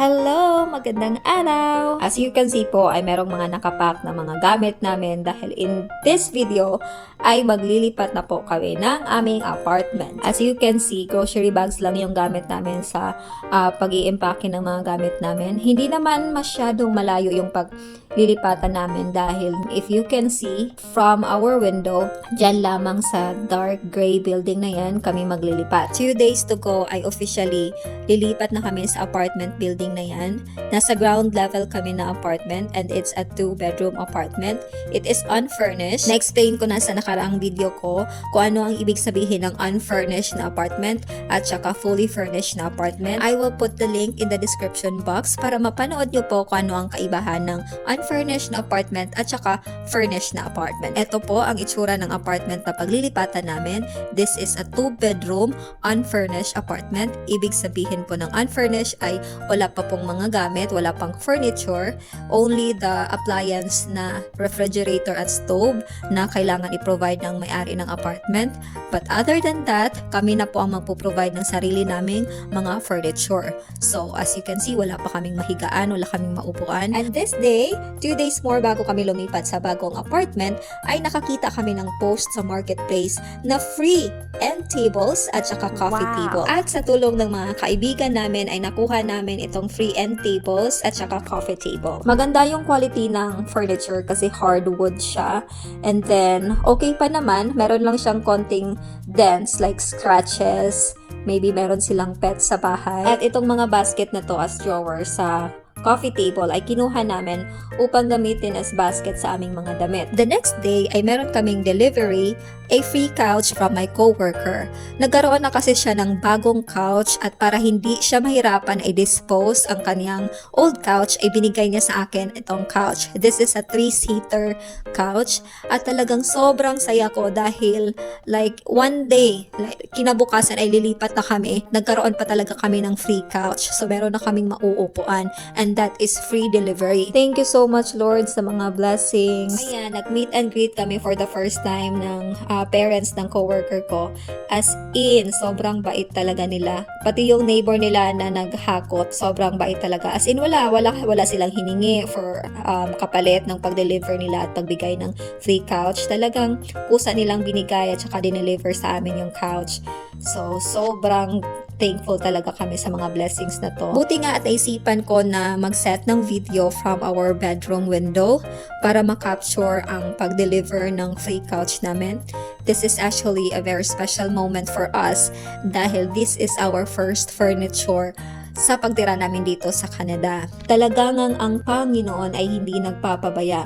Hello! Magandang araw! As you can see po ay merong mga nakapack na mga gamit namin dahil in this video ay maglilipat na po kami ng aming apartment. As you can see, grocery bags lang yung gamit namin sa uh, pag iimpake ng mga gamit namin. Hindi naman masyadong malayo yung paglilipatan namin dahil if you can see from our window, dyan lamang sa dark gray building na yan kami maglilipat. Two days to go ay officially lilipat na kami sa apartment building na yan. Nasa ground level kami na apartment and it's a two-bedroom apartment. It is unfurnished. Na-explain ko na sa nakaraang video ko kung ano ang ibig sabihin ng unfurnished na apartment at saka fully furnished na apartment. I will put the link in the description box para mapanood nyo po kung ano ang kaibahan ng unfurnished na apartment at saka furnished na apartment. Ito po ang itsura ng apartment na paglilipatan namin. This is a two-bedroom unfurnished apartment. Ibig sabihin po ng unfurnished ay wala pa pong mga gamit, wala pang furniture, only the appliance na refrigerator at stove na kailangan i-provide ng may-ari ng apartment. But other than that, kami na po ang magpo-provide ng sarili naming mga furniture. So, as you can see, wala pa kaming mahigaan, wala kaming maupuan. And this day, two days more bago kami lumipat sa bagong apartment, ay nakakita kami ng post sa marketplace na free end tables at saka coffee Wow. table. At sa tulong ng mga kaibigan namin ay nakuha namin itong free end tables at saka coffee table. Maganda yung quality ng furniture kasi hardwood siya. And then, okay pa naman. Meron lang siyang konting dents like scratches. Maybe meron silang pets sa bahay. At itong mga basket na to as drawer sa coffee table ay kinuha namin upang gamitin as basket sa aming mga damit. The next day ay meron kaming delivery, a free couch from my coworker. Nagkaroon na kasi siya ng bagong couch at para hindi siya mahirapan ay dispose ang kanyang old couch ay binigay niya sa akin itong couch. This is a three-seater couch at talagang sobrang saya ko dahil like one day, like, kinabukasan ay lilipat na kami, nagkaroon pa talaga kami ng free couch. So meron na kaming mauupuan and that is free delivery. Thank you so much Lord sa mga blessings. Ayan, nag-meet and greet kami for the first time ng ah, parents ng coworker ko. As in, sobrang bait talaga nila. Pati yung neighbor nila na naghakot, sobrang bait talaga. As in, wala, wala, wala silang hiningi for um, kapalit ng pag-deliver nila at pagbigay ng free couch. Talagang kusa nilang binigay at saka dineliver sa amin yung couch. So, sobrang thankful talaga kami sa mga blessings na to. Buti nga at naisipan ko na mag-set ng video from our bedroom window para makapture ang pag-deliver ng free couch namin. This is actually a very special moment for us dahil this is our first furniture sa pagtira namin dito sa Canada. Talagang ang, ang Panginoon ay hindi nagpapabaya.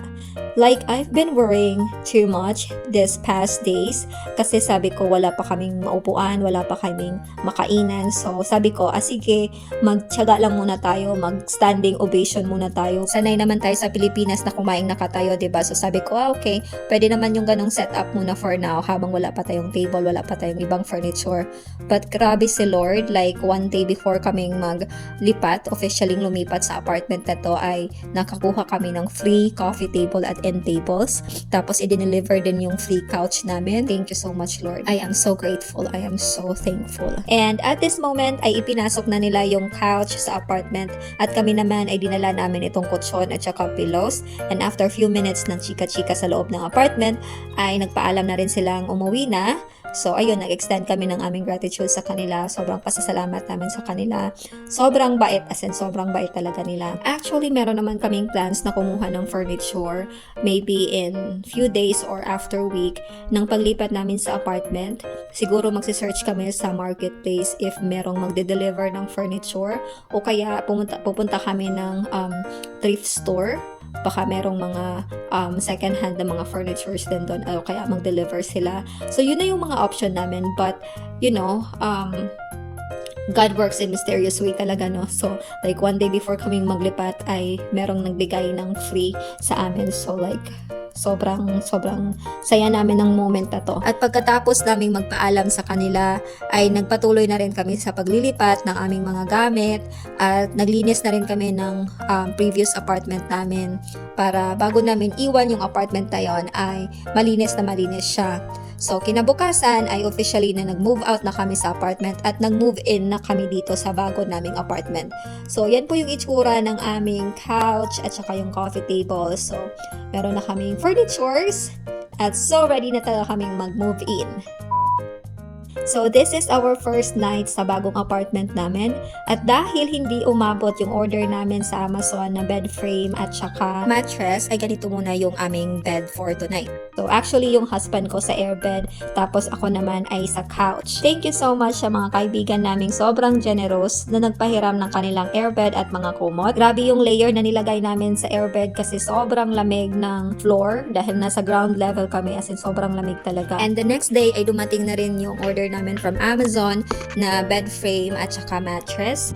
Like, I've been worrying too much this past days kasi sabi ko wala pa kaming maupuan, wala pa kaming makainan. So, sabi ko, ah sige, magtyaga lang muna tayo, mag-standing ovation muna tayo. Sanay naman tayo sa Pilipinas na kumain na 'di ba So, sabi ko, ah okay, pwede naman yung ganong setup muna for now habang wala pa tayong table, wala pa tayong ibang furniture. But grabe si Lord, like one day before kaming maglipat, officially lumipat sa apartment na to ay nakakuha kami ng free coffee table at end tables. Tapos i-deliver din yung free couch namin. Thank you so much Lord. I am so grateful. I am so thankful. And at this moment ay ipinasok na nila yung couch sa apartment at kami naman ay dinala namin itong kutsyon at saka pillows. And after few minutes ng chika-chika sa loob ng apartment ay nagpaalam na rin silang umuwi na. So, ayun, nag-extend kami ng aming gratitude sa kanila. Sobrang pasasalamat namin sa kanila. Sobrang bait, as in, sobrang bait talaga nila. Actually, meron naman kaming plans na kumuha ng furniture, maybe in few days or after week, ng paglipat namin sa apartment. Siguro magsisearch kami sa marketplace if merong magde-deliver ng furniture o kaya pumunta, pupunta kami ng um, thrift store baka merong mga um, second hand na mga furnitures din doon o kaya mag-deliver sila. So yun na yung mga option namin but you know, um, God works in mysterious way talaga no. So like one day before kaming maglipat ay merong nagbigay ng free sa amin. So like sobrang sobrang saya namin ng moment na to. At pagkatapos naming magpaalam sa kanila ay nagpatuloy na rin kami sa paglilipat ng aming mga gamit at naglinis na rin kami ng um, previous apartment namin para bago namin iwan yung apartment na yon ay malinis na malinis siya. So, kinabukasan ay officially na nag-move out na kami sa apartment at nag-move in na kami dito sa bago naming apartment. So, yan po yung itsura ng aming couch at saka yung coffee table. So, meron na kaming furnitures at so ready na talaga kaming mag-move in. So, this is our first night sa bagong apartment namin. At dahil hindi umabot yung order namin sa Amazon na bed frame at saka mattress, ay ganito muna yung aming bed for tonight. So, actually, yung husband ko sa airbed, tapos ako naman ay sa couch. Thank you so much sa mga kaibigan naming sobrang generous na nagpahiram ng kanilang airbed at mga kumot. Grabe yung layer na nilagay namin sa airbed kasi sobrang lamig ng floor dahil nasa ground level kami as in sobrang lamig talaga. And the next day ay dumating na rin yung order namin from Amazon na bed frame at saka mattress.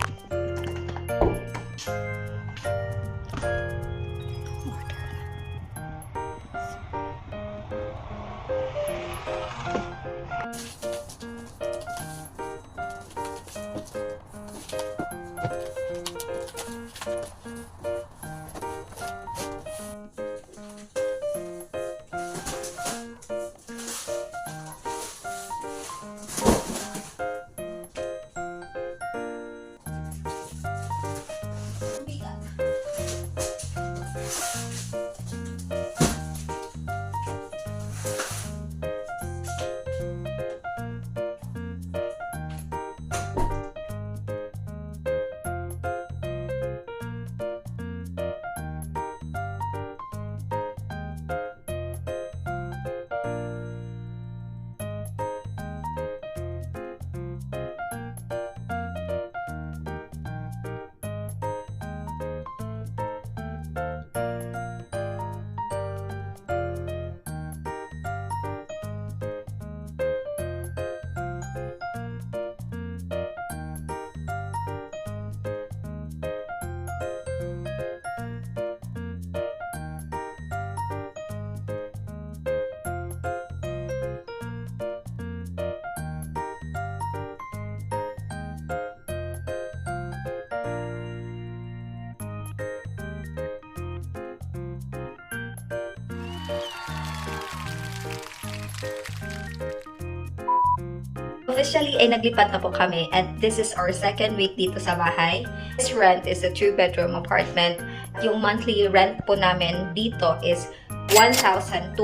Officially ay naglipat na po kami and this is our second week dito sa bahay. This rent is a two-bedroom apartment. Yung monthly rent po namin dito is 1,200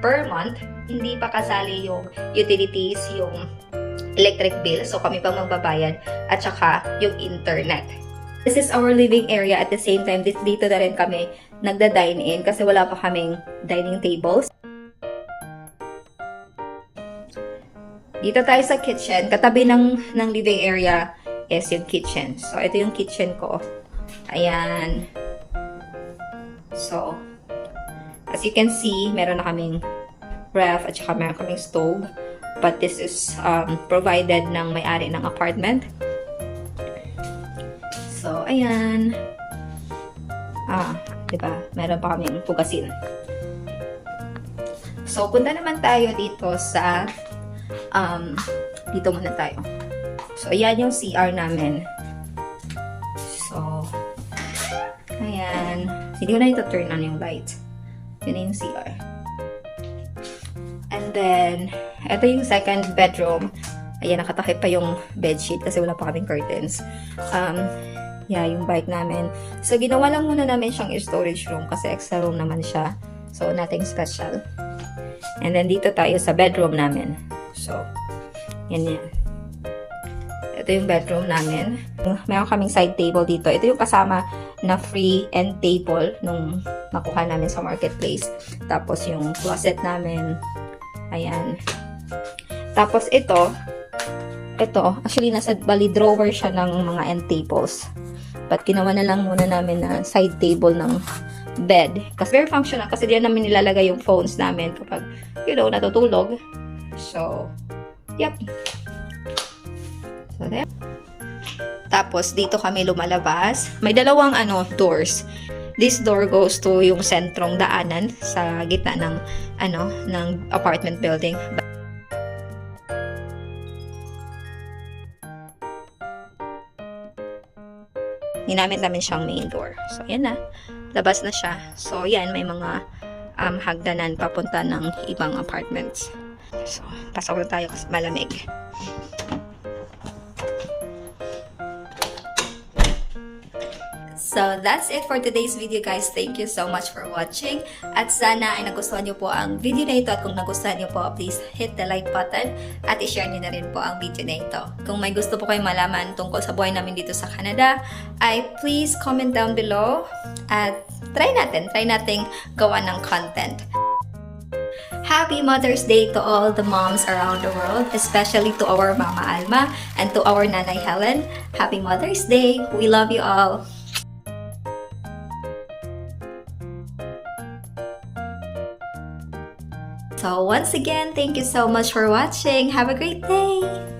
per month. Hindi pa kasali yung utilities, yung electric bill. So kami pang magbabayad at saka yung internet. This is our living area at the same time dit- dito na rin kami nagda-dine in kasi wala pa kaming dining tables. Dito tayo sa kitchen. Katabi ng, ng living area is yung kitchen. So, ito yung kitchen ko. Ayan. So, as you can see, meron na kaming ref at saka meron kaming stove. But this is um, provided ng may-ari ng apartment. So, ayan. Ah, di ba? Meron pa kaming pugasin. So, punta naman tayo dito sa um, dito muna tayo. So, ayan yung CR namin. So, ayan. Hindi ko na ito turn on yung light. Yun na yung CR. And then, ito yung second bedroom. Ayan, nakatakip pa yung bedsheet kasi wala pa kaming curtains. Um, yeah, yung bike namin. So, ginawa lang muna namin siyang storage room kasi extra room naman siya. So, nothing special. And then, dito tayo sa bedroom namin. So, yan yan. Ito yung bedroom namin. Meron kaming side table dito. Ito yung kasama na free end table nung nakuha namin sa marketplace. Tapos yung closet namin. Ayan. Tapos ito, ito, actually nasa bali drawer siya ng mga end tables. But ginawa na lang muna namin na side table ng bed. Kasi very functional kasi diyan namin nilalagay yung phones namin kapag, you know, natutulog. So, yep. So, there. Tapos, dito kami lumalabas. May dalawang ano, doors. This door goes to yung sentrong daanan sa gitna ng ano ng apartment building. Ginamit namin siyang main door. So, yan na. Labas na siya. So, yan, may mga um, hagdanan papunta ng ibang apartments. So, pasok na tayo kasi malamig. So, that's it for today's video guys. Thank you so much for watching. At sana ay nagustuhan niyo po ang video na ito. At kung nagustuhan niyo po, please hit the like button at i-share niyo na rin po ang video na ito. Kung may gusto po kayong malaman tungkol sa buhay namin dito sa Canada, ay please comment down below at try natin, try nating gawa ng content. Happy Mother's Day to all the moms around the world, especially to our Mama Alma and to our Nanay Helen. Happy Mother's Day. We love you all. So once again, thank you so much for watching. Have a great day.